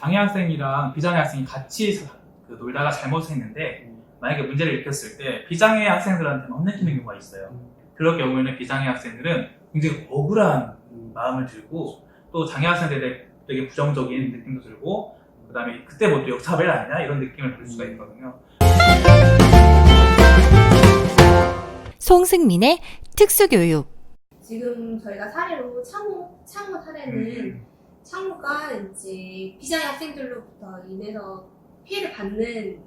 장애 학생이랑 비장애 학생이 같이 사- 그 놀다가 잘못했는데 만약에 문제를 일으켰을 때 비장애 학생들한테는 혼내키는 경우가 있어요. 그럴 경우에는 비장애 학생들은 굉장히 억울한 마음을 들고 또 장애 학생들에 되게 부정적인 느낌도 들고 그 다음에 그때 뭐 또 역차별 아니냐 이런 느낌을 들 수가 있거든요. 송승민의 특수교육. 지금 저희가 사례로 창호, 창호 사례는 창호가 이제 비장애 학생들로부터 인해서 피해를 받는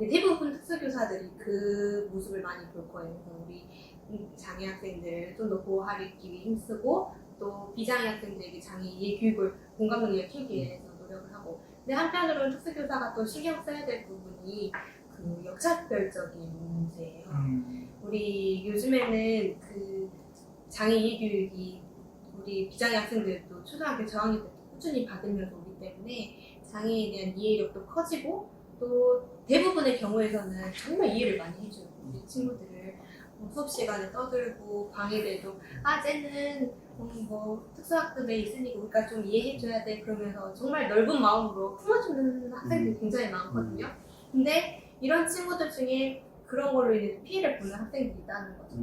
이제 대부분 특수교사들이 그 모습을 많이 볼 거예요. 그래서 우리 장애 학생들 좀더 보호하기 위해 힘쓰고 또 비장애 학생들에게 장애 이해 교육을 공감 능력을 키우기 위해서 노력을 하고 근데 한편으로는 특수교사가 또 신경 써야 될 부분이 그 역차별적인 문제예요. 음, 우리 요즘에는 그 장애 이해 교육이 우리 비장애 학생들도 초등학교 저학년 때부터 꾸준히 받으면서 오기 때문에 장애에 대한 이해력도 커지고 또 대부분의 경우에서는 정말 이해를 많이 해줘요. 우리 친구들을 뭐 수업 시간에 떠들고 방해돼도 아 쟤는 음, 뭐 특수학급에 있으니까 우리가 좀 이해해줘야 돼 그러면서 정말 넓은 마음으로 품어주는 학생들이 굉장히 많거든요. 근데 이런 친구들 중에 그런 걸로 인해 피해를 보는 학생들이 있다는 거죠.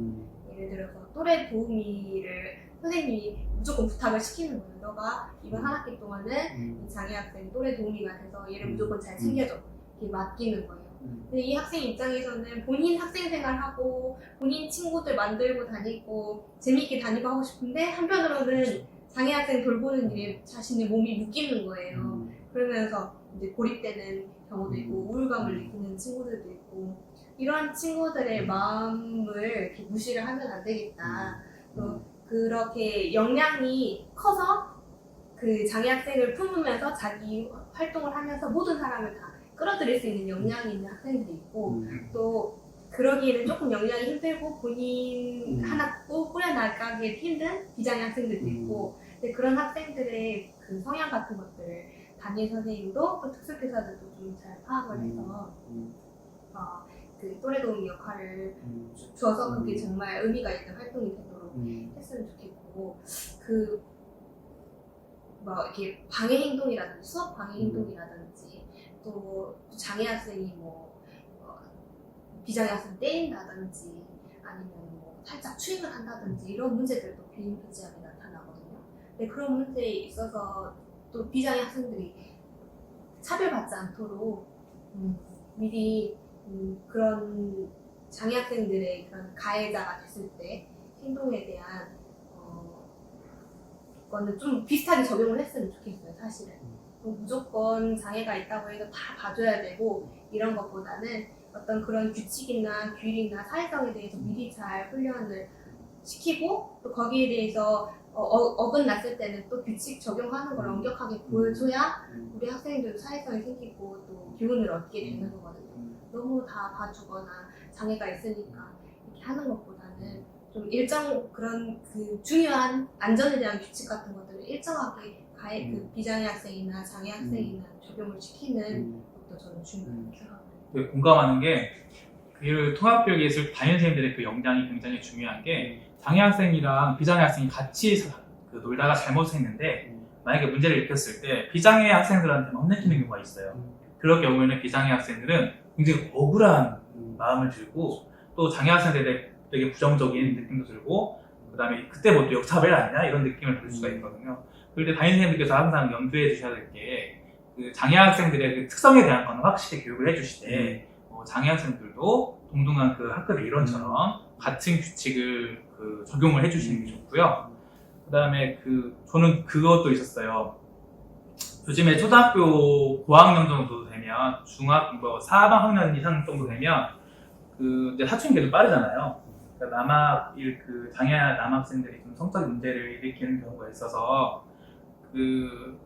예를 들어서 또래 도우미를 선생님이 무조건 부탁을 시키는 거예요. 너가 이번 한 학기 동안은 이 장애 학생 또래 도우미가 돼서 얘를 음. 무조건 잘 챙겨줘. 이렇게 맡기는 거예요. 근데 이 학생 입장에서는 본인 학생 생활하고 본인 친구들 만들고 다니고 재미있게 다니고 하고 싶은데 한편으로는 장애 학생 돌보는 일에 자신의 몸이 묶이는 거예요. 그러면서 이제 고립되는 경우도 있고 우울감을 느끼는 친구들도 있고 이런 친구들의 마음을 이렇게 무시를 하면 안 되겠다. 또 그렇게 역량이 커서 그 장애 학생을 품으면서 자기 활동을 하면서 모든 사람을 다 끌어들일 수 있는 역량이 있는 학생들이 있고 또 그러기에는 조금 역량이 힘들고 본인 음. 하나 꼭 꾸려나가기 힘든 비장애 학생들도 있고 근데 그런 학생들의 그 성향 같은 것들을 담임 선생님도 또 특수교사들도 좀 잘 파악을 해서 어, 그 또래 도우미 역할을 줘서 그게 정말 의미가 있는 활동이 되도 록 했으면 좋겠고 그뭐 이렇게 방해 행동이라든지 수업 방해 음. 행동이라든지 또 장애 학생이 뭐 어, 비장애 학생 때린다든지 아니면 뭐 살짝 추행을 한다든지 이런 문제들도 비인비지하게 나타나거든요. 근데 그런 문제에 있어서 또 비장애 학생들이 차별받지 않도록 음, 미리 음, 그런 장애 학생들의 그런 가해자가 됐을 때 행동에 대한 어, 거는 좀 비슷하게 적용을 했으면 좋겠어요, 사실은. 뭐 무조건 장애가 있다고 해서 다 봐줘야 되고 이런 것보다는 어떤 그런 규칙이나 규율이나 사회성에 대해서 미리 잘 훈련을 시키고 또 거기에 대해서 어, 어, 어긋났을 때는 또 규칙 적용하는 걸 엄격하게 보여줘야 우리 학생들도 사회성이 생기고 또 교훈을 얻게 되는 거거든요. 너무 다 봐주거나 장애가 있으니까 이렇게 하는 것보다는 좀 일정 그런 그 중요한 안전에 대한 규칙 같은 것들을 일정하게 가해 그 비장애 학생이나 장애 학생이나 적용을 시키는 것도 저는 중요하다고 생각합니다. 그 공감하는 게그 통합교육 예술 담임 선생님들의 그 역량이 굉장히 중요한 게 장애 학생이랑 비장애 학생이 같이 사- 그 놀다가 잘못했는데 만약에 문제를 일으켰을 때 비장애 학생들한테는 혼내키는 경우가 있어요. 그럴 경우에는 비장애 학생들은 굉장히 억울한 마음을 들고 또 장애 학생들에 되게 부정적인 느낌도 들고 그다음에 그때 뭐또 역차별 아니냐 이런 느낌을 들 수가 있거든요. 그럴 때 담임 선생님들께서 항상 염두에 두셔야 될 게 그 장애 학생들의 그 특성에 대한 거는 확실히 교육을 해주시되 어, 장애 학생들도 동등한 그 학급의 일원처럼 같은 규칙을 그 적용을 해주시는 게 좋고요. 그다음에 그 저는 그것도 있었어요. 요즘에 초등학교 고학년 정도 되면 중학 뭐 4학년 이상 정도 되면 그 이제 사춘기 계속 빠르잖아요. 그러니까 남학 그 장애 남학생들이 좀 성적 문제를 일으키는 경우가 있어서 그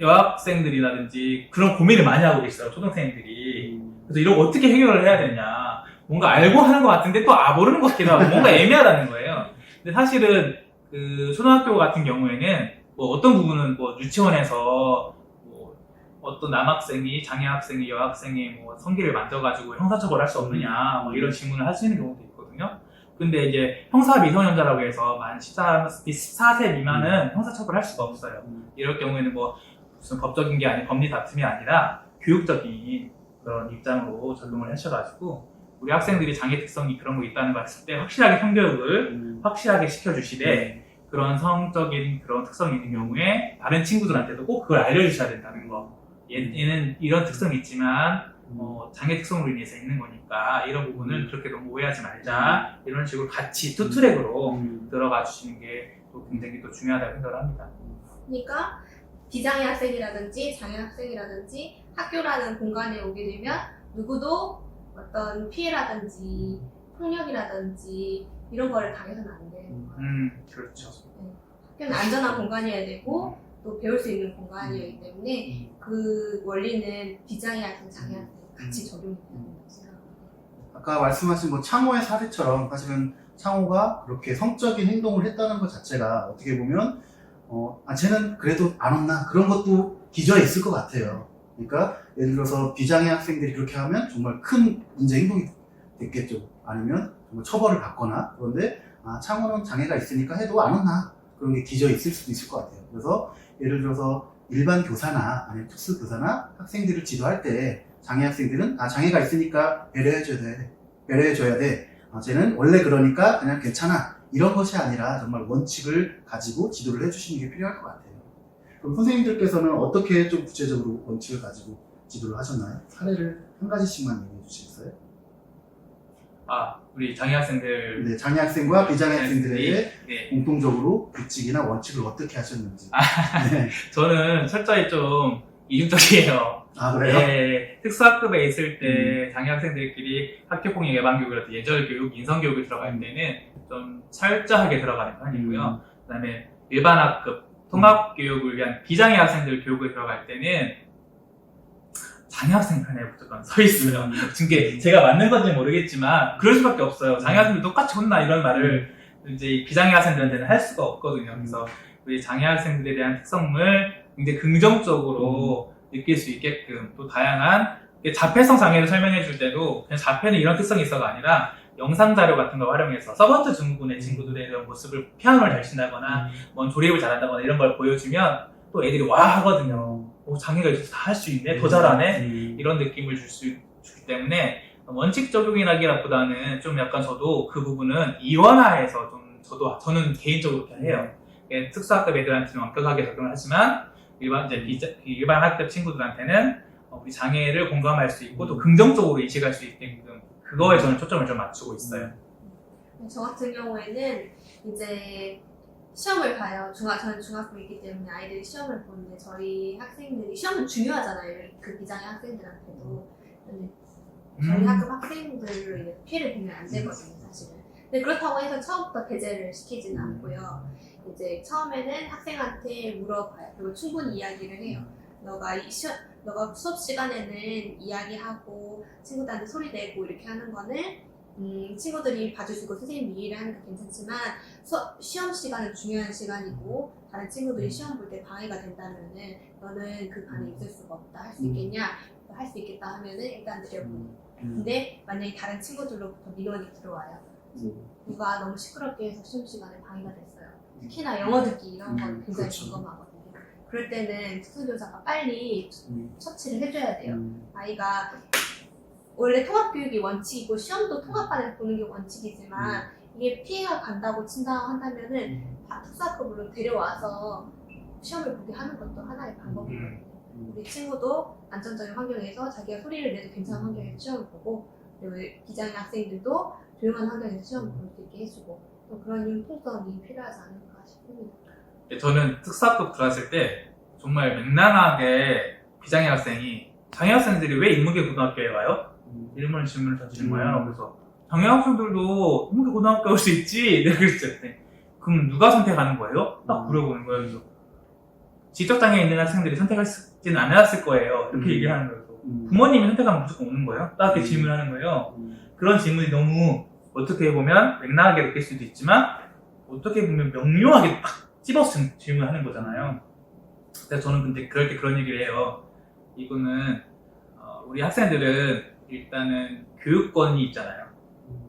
여학생들이라든지 그런 고민을 많이 하고 계시더라고요 초등생들이. 그래서 이걸 어떻게 해결을 해야 되냐. 뭔가 알고 하는 것 같은데 또 아 모르는 것 같기도 하고 뭔가 애매하다는 거예요. 근데 사실은 그 초등학교 같은 경우에는 뭐 어떤 부분은 뭐 유치원에서 뭐 어떤 남학생이 장애 학생이 여학생이 뭐 성기를 만져가지고 형사처벌할 수 없느냐 뭐 이런 질문을 할수 있는 경우도. 근데 이제 형사 미성년자라고 해서 만 14, 14세 미만은 형사처벌할 수가 없어요. 이럴 경우에는 뭐 무슨 법적인 게 아닌 법리 다툼이 아니라 교육적인 그런 입장으로 적용을 하셔가지고 우리 학생들이 장애 특성이 그런 거 있다는 걸 했을 때 확실하게 성교육을 음. 확실하게 시켜주시되 그런 성적인 그런 특성이 있는 경우에 다른 친구들한테도 꼭 그걸 알려주셔야 된다는 거. 얘, 얘는 이런 특성이 있지만 어, 장애 특성으로 인해서 있는 거니까 이런 부분은 그렇게 너무 오해하지 말자 이런 식으로 같이 투 트랙으로 음. 들어가 주시는 게 또 굉장히 또 중요하다고 생각을 합니다. 그러니까 비장애 학생이라든지 장애 학생이라든지 학교라는 공간에 오게 되면 누구도 어떤 피해라든지 폭력이라든지 이런 거를 당해서는 안 되는 거예요. 음, 그렇죠. 학교는 안전한 공간이어야 되고 또 배울 수 있는 공간이기 때문에 그 원리는 비장애 학생, 장애 학생 같이 적용이 되는 거라고 생각합니다. 아까 말씀하신 뭐 창호의 사례처럼 사실은 창호가 그렇게 성적인 행동을 했다는 것 자체가 어떻게 보면 어, 아 쟤는 그래도 안 혼나 그런 것도 기저에 있을 것 같아요. 그러니까 예를 들어서 비장애 학생들이 그렇게 하면 정말 큰 문제 행동이 됐겠죠. 아니면 정말 처벌을 받거나 그런데 아 창호는 장애가 있으니까 해도 안 혼나 그런 게 기저에 있을 수도 있을 것 같아요. 그래서 예를 들어서 일반 교사나 아니면 특수 교사나 학생들을 지도할 때 장애 학생들은 아 장애가 있으니까 배려해줘야 돼 배려해줘야 돼 아, 쟤는 원래 그러니까 그냥 괜찮아 이런 것이 아니라 정말 원칙을 가지고 지도를 해주시는 게 필요할 것 같아요 그럼 선생님들께서는 어떻게 좀 구체적으로 원칙을 가지고 지도를 하셨나요? 사례를 한 가지씩만 얘기해 주시겠어요? 아, 우리 장애 학생들 네, 장애 학생과 비장애 학생들에게 네, 공통적으로 규칙이나 원칙을 어떻게 하셨는지 네. 저는 철저히 좀 이중적이에요. 아 그래요? 네, 특수학급에 있을 때 장애 학생들끼리 학교폭력 예방교육이라든지 예절교육, 인성교육을 들어갈 때는 좀 철저하게 들어가는 편이고요. 그다음에 일반 학급 통합교육을 위한 비장애 학생들 교육을 들어갈 때는 장애 학생 편에 무조건 서 있어요. 음. 지금 게 제가 맞는 건지 모르겠지만 그럴 수밖에 없어요. 장애 학생들 똑같이 혼나 이런 말을 이제 비장애 학생들한테는 할 수가 없거든요. 그래서 우리 장애 학생들에 대한 특성을 굉장히 긍정적으로 느낄 수 있게끔 또 다양한 자폐성 장애를 설명해 줄 때도 그냥 자폐는 이런 특성이 있어가 아니라 영상 자료 같은 걸 활용해서 서번트 증후군의 친구들의 이런 모습을 피아노를 잘 친다거나 뭔 조립을 잘한다거나 이런 걸 보여주면 또 애들이 와 하거든요. 오, 장애가 있어서 다 할 수 있네, 더 잘하네 음. 이런 느낌을 줄 수 있기 때문에 원칙 적용이라기보다는 좀 약간 저도 그 부분은 이원화해서 좀 저도 저는 개인적으로 그렇게 해요. 예, 특수학급 애들한테는 엄격하게 적용을 하지만 일반 이제 일반 학급 친구들한테는 어, 우리 장애를 공감할 수 있고 또 긍정적으로 인식할 수 있게끔 그거에 저는 초점을 좀 맞추고 있어요. 저 같은 경우에는 이제 시험을 봐요. 중학, 저는 중학교이기 때문에 아이들이 시험을 보는데 저희 학생들이 시험은 중요하잖아요. 그 비장애 학생들한테도. 근데 저희 음. 학급 학생들로 인해 피해를 보면 안 되거든요, 사실은. 근데 그렇다고 해서 처음부터 배제를 시키지는 않고요. 이제 처음에는 학생한테 물어봐요. 그리고 충분히 이야기를 해요. 너가 이 시험, 너가 수업 시간에는 이야기하고 친구들한테 소리 내고 이렇게 하는 거는 음, 친구들이 봐주시고 선생님이 이해를 하니까 괜찮지만 수업, 시험 시간은 중요한 시간이고 다른 친구들이 시험 볼 때 방해가 된다면은 너는 그 반에 있을 수가 없다 할 수 있겠냐 할 수 있겠다 하면은 일단 드려보고 음. 음. 근데 만약에 다른 친구들로부터 민원이 들어와요 음. 누가 너무 시끄럽게 해서 시험 시간에 방해가 됐어요 특히나 영어 듣기 이런 건 음, 굉장히 그렇죠. 점검하거든요 그럴 때는 특수교사가 빨리 음. 처치를 해줘야 돼요 음. 아이가 원래 통합교육이 원칙이고 시험도 통합반에서 보는 게 원칙이지만 이게 피해가 간다고 친다 한다면은 다 특사급으로 데려와서 시험을 보게 하는 것도 하나의 방법이거든요. 음. 우리 친구도 안전적인 환경에서 자기가 소리를 내도 괜찮은 환경에서 시험을 보고 그리고 비장애 학생들도 조용한 환경에서 시험을 볼 수 있게 해주고 또 그런 융통성이 필요하지 않을까 싶습니다. 네, 저는 특수학급 들어왔을 때 정말 맹랑하게 비장애 학생이 장애 학생들이 왜 인문계 고등학교에 와요? 음. 이런 질문을 던지는 음. 거예요. 그래서 장애 학생들도 인문계 고등학교 올 수 있지. 내가 그랬죠. 그때. 그럼 누가 선택하는 거예요? 딱 음. 물어보는 거예요. 그래서 지적장애 있는 학생들이 선택하지는 않았을 거예요. 이렇게 음. 얘기를 하는 거예요. 음. 부모님이 선택하면 무조건 오는 거예요. 딱 이렇게 음. 질문하는 거예요. 음. 그런 질문이 너무 어떻게 보면 맥락하게 느낄 수도 있지만 어떻게 보면 명료하게 딱 찝어서 질- 질문하는 거잖아요. 그래서 저는 근데 그럴 때 그런 얘기를 해요. 이거는 어, 우리 학생들은 일단은 교육권이 있잖아요.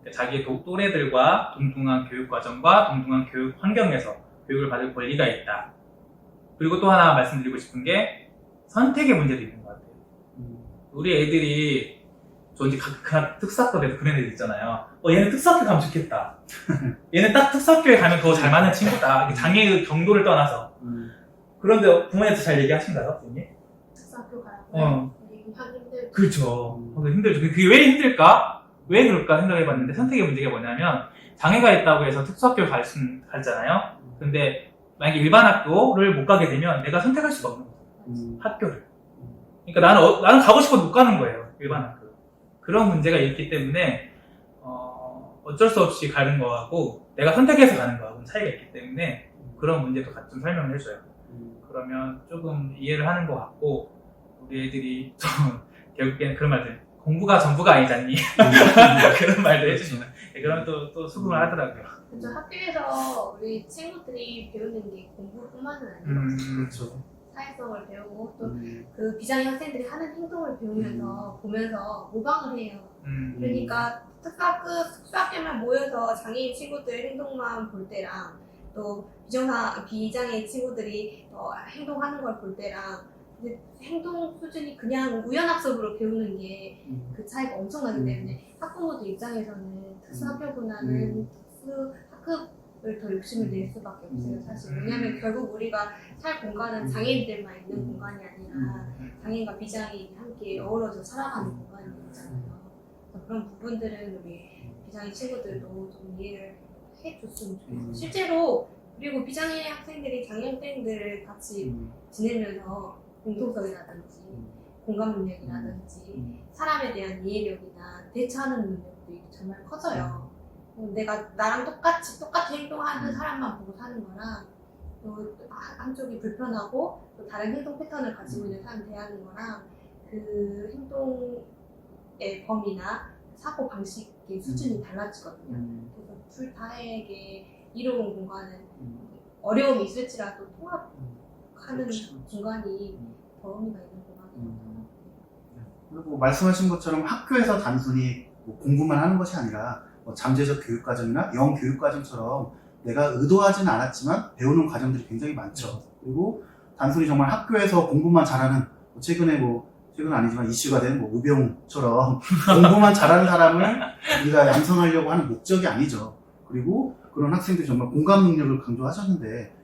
그러니까 자기의 도- 또래들과 동등한 교육 과정과 동등한 교육 환경에서 교육을 받을 권리가 있다. 그리고 또 하나 말씀드리고 싶은 게 선택의 문제도 있는 것 같아요. 음. 우리 애들이 저 이제 각, 각 특수학교에서 그런 애들 있잖아요. 어 얘는 특수학교 가면 좋겠다. 얘는 딱 특수학교에 가면 더 잘 맞는 친구다. 장애의 정도를 떠나서. 음. 그런데 부모님한테 잘 얘기하신가요, 부모님? 특수학교 가라고 어. 하기 그렇죠. 그게 힘들죠. 그게 왜 힘들까? 왜 그럴까 생각해봤는데 선택의 문제가 뭐냐면 장애가 있다고 해서 특수학교 갈 수, 가잖아요. 근데 만약에 일반 학교를 못 가게 되면 내가 선택할 수가 없는 거예요. 음. 학교를. 그러니까 나는 어, 나는 가고 싶어도 못 가는 거예요. 일반 학교. 그런 문제가 있기 때문에 어, 어쩔 수 없이 가는 거하고 내가 선택해서 가는 거하고는 차이가 있기 때문에 그런 문제도 같이 좀 설명을 해줘요. 음. 그러면 조금 이해를 하는 것 같고 우리 애들이 좀 결국엔 그런 말들 공부가 전부가 아니잖니 그런 말도 해주시면 네, 그러면 또, 또 수긍을 하더라고요. 그래서 학교에서 우리 친구들이 배우는 게 공부뿐만은 아니고 음, 그렇죠. 사회성을 배우고 또 음. 그 비장애 학생들이 하는 행동을 배우면서 보면서 모방을 해요. 음, 그러니까 특학교 특수학교만 모여서 장애인 친구들 행동만 볼 때랑 또 비정상 비장애 친구들이 어, 행동하는 걸 볼 때랑 이제 행동 수준이 그냥 우연학습으로 배우는 게 음. 그 차이가 엄청나기 음. 때문에 학부모들 입장에서는 특수학교보다는 음. 특수 학급을 더 욕심을 낼 수밖에 없어요 음. 사실 왜냐하면 결국 우리가 살 공간은 장애인들만 있는 음. 공간이 아니라 음. 장애인과 비장애인이 함께 어우러져 살아가는 공간이잖아요. 그런 부분들은 우리 비장애 친구들도 좀 이해를 해줬으면 좋겠어요. 음. 실제로 그리고 비장애 학생들이 장애 학생들을 같이 음. 지내면서 공동성이라든지 음. 공감 능력이라든지 음. 사람에 대한 이해력이나 대처하는 능력도 정말 커져요. 어, 내가 나랑 똑같이 똑같이 행동하는 음. 사람만 보고 사는 거랑 또 한- 한쪽이 불편하고 또 다른 행동 패턴을 가지고 있는 사람 대하는 거랑 그 행동의 범위나 사고 방식의 수준이 달라지거든요. 음. 그래서 둘 다에게 이로운 공간은 음. 어려움이 있을지라도 통합 하는 그렇지, 그렇지. 공간이 음. 더 의미가 있는 공간이라고 음. 그리고 말씀하신 것처럼 학교에서 단순히 뭐 공부만 하는 것이 아니라 뭐 잠재적 교육과정이나 영 교육과정처럼 내가 의도하진 않았지만 배우는 과정들이 굉장히 많죠. 그리고 단순히 정말 학교에서 공부만 잘하는 뭐 최근에 뭐 최근 은 아니지만 이슈가 된뭐 우병우처럼 공부만 잘하는 사람을 우리가 양성하려고 하는 목적이 아니죠. 그리고 그런 학생들이 정말 공감 능력을 강조하셨는데 음,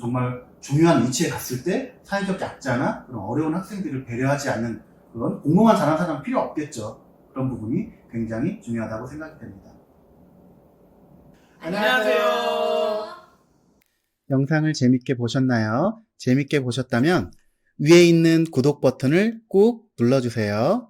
정말 중요한 위치에 갔을 때 사회적 약자나 그런 어려운 학생들을 배려하지 않는 그런 잘하는 사람은 필요 없겠죠. 그런 부분이 굉장히 중요하다고 생각이 됩니다. 안녕하세요. 영상을 재밌게 보셨나요? 재밌게 보셨다면 위에 있는 구독 버튼을 꾹 눌러주세요.